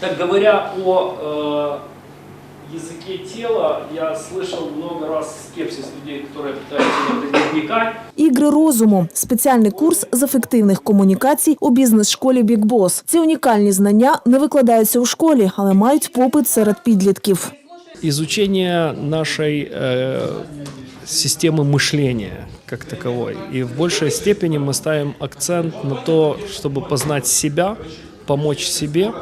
Так говоря о э, языке тела, я слышал много раз скепсис людей, которые пытаются в это не вникать. Ігри розуму спеціальний курс з ефективних комунікацій у бізнес-школі Big Boss. Ці унікальні знання не викладаються у школі, але мають попит серед підлітків. изучение нашей э, системы мышления как таковой. И в большей степени мы ставим акцент на то, чтобы познать себя, помочь себе,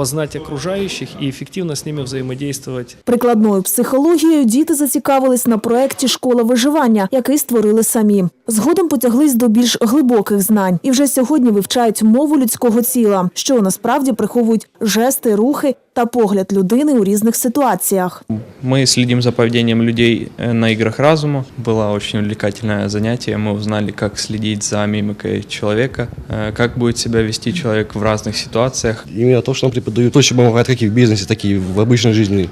познать окружающих и эффективно с ними взаимодействовать. Прикладною психологією діти зацікавились на проєкті Школа виживання, який створили самі. Згодом потяглись до більш глибоких знань і вже сьогодні вивчають мову людського тіла, що насправді приховують жести, рухи та погляд людини у різних ситуаціях. Мы следим за поведением людей э, на играх разума. Было очень увлекательное занятие. Мы узнали, как следить за мимикой человека, э, как будет себя вести человек в разных ситуациях. Именно то, что нам преподают, очень помогает как и в бизнесе, так и в обычной жизни,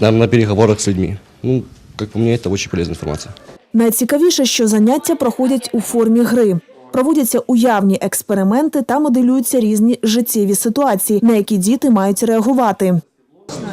на, на переговорах с людьми. Ну, как по мне, это очень полезная информация. Найцікавіше, що заняття проходять у формі гри. Проводяться уявні експерименти та моделюються різні життєві ситуації, на які діти мають реагувати.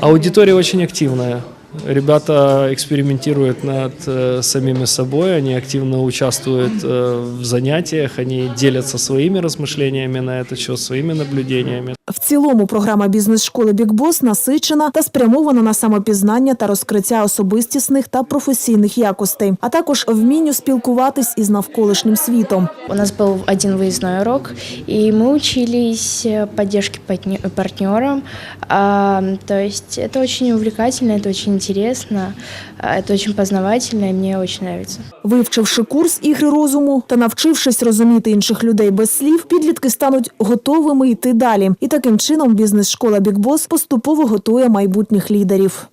Аудиторія очень активная. Ребята экспериментируют над э, самими собой, они активно участвуют э, в занятиях, они делятся своими размышлениями на этот счет, своими наблюдениями. В цілому програма бізнес-школи Big Boss насичена та спрямована на самопізнання та розкриття особистісних та професійних якостей, а також вмінню спілкуватись із навколишнім світом. У нас был один выездной урок, и мы учились э, поддержке партне- партнера. А, То есть это очень увлекательно, это очень интересно, это очень познавательно, и мне очень нравится. Вивчивши курс ігри розуму та навчившись розуміти інших людей без слів, підлітки стануть готовими йти далі. І таким чином бізнес-школа Бікбос поступово готує майбутніх лідерів.